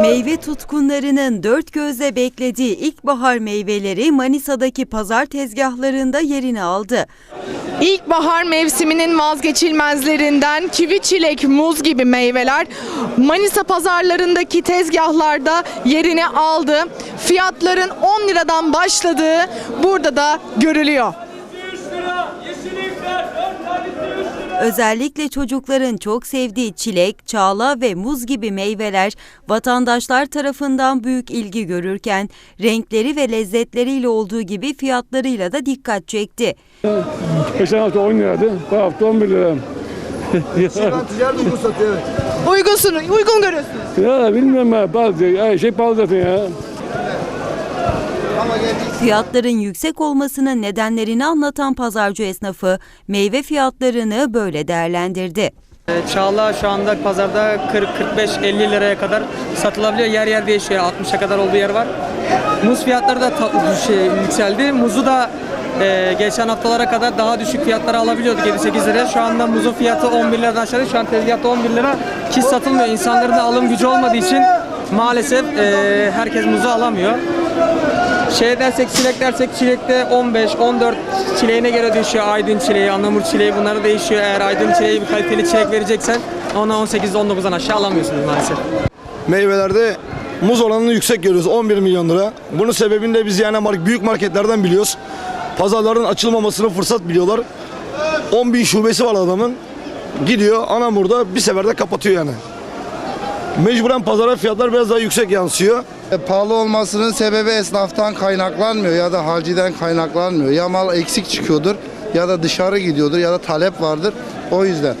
Meyve tutkunlarının dört gözle beklediği ilkbahar meyveleri Manisa'daki pazar tezgahlarında yerini aldı. İlkbahar mevsiminin vazgeçilmezlerinden kivi, çilek, muz gibi meyveler Manisa pazarlarındaki tezgahlarda yerini aldı. Fiyatların 10 liradan başladığı burada da görülüyor. Özellikle çocukların çok sevdiği çilek, çağla ve muz gibi meyveler vatandaşlar tarafından büyük ilgi görürken renkleri ve lezzetleriyle olduğu gibi fiyatlarıyla da dikkat çekti. Geçen hafta 10 liraydı. Bu hafta 11 lira. Ben ticaret uygun satıyor evet. Uygunsun, uygun görüyorsunuz. ya bilmiyorum ben. Bazı şey pahalı zaten ya. Fiyatların yüksek olmasının nedenlerini anlatan pazarcı esnafı meyve fiyatlarını böyle değerlendirdi. Ee, Çağla şu anda pazarda 40-45-50 liraya kadar satılabiliyor. Yer yer değişiyor. 60'a kadar olduğu yer var. Muz fiyatları da şey, yükseldi. Muzu da e, geçen haftalara kadar daha düşük fiyatlara alabiliyorduk 7-8 liraya. Şu anda muzun fiyatı 11 liradan aşağı. Şu an tezgahta 11 lira ki satılmıyor. İnsanların da alım gücü olmadığı için maalesef e, herkes muzu alamıyor. Şey dersek çilek dersek çilekte 15 14 çileğine göre değişiyor. Aydın çileği, Anamur çileği bunları değişiyor. Eğer Aydın çileği bir kaliteli çilek vereceksen ona 18 19'dan aşağı alamıyorsunuz maalesef. Meyvelerde muz oranını yüksek görüyoruz 11 milyon lira. Bunun sebebini de biz yani büyük marketlerden biliyoruz. Pazarların açılmamasını fırsat biliyorlar. 10 bin şubesi var adamın. Gidiyor Anamur'da bir seferde kapatıyor yani. Mecburen pazara fiyatlar biraz daha yüksek yansıyor. E, Pahalı olmasının sebebi esnaftan kaynaklanmıyor ya da halciden kaynaklanmıyor. Ya mal eksik çıkıyordur ya da dışarı gidiyordur ya da talep vardır. O yüzden.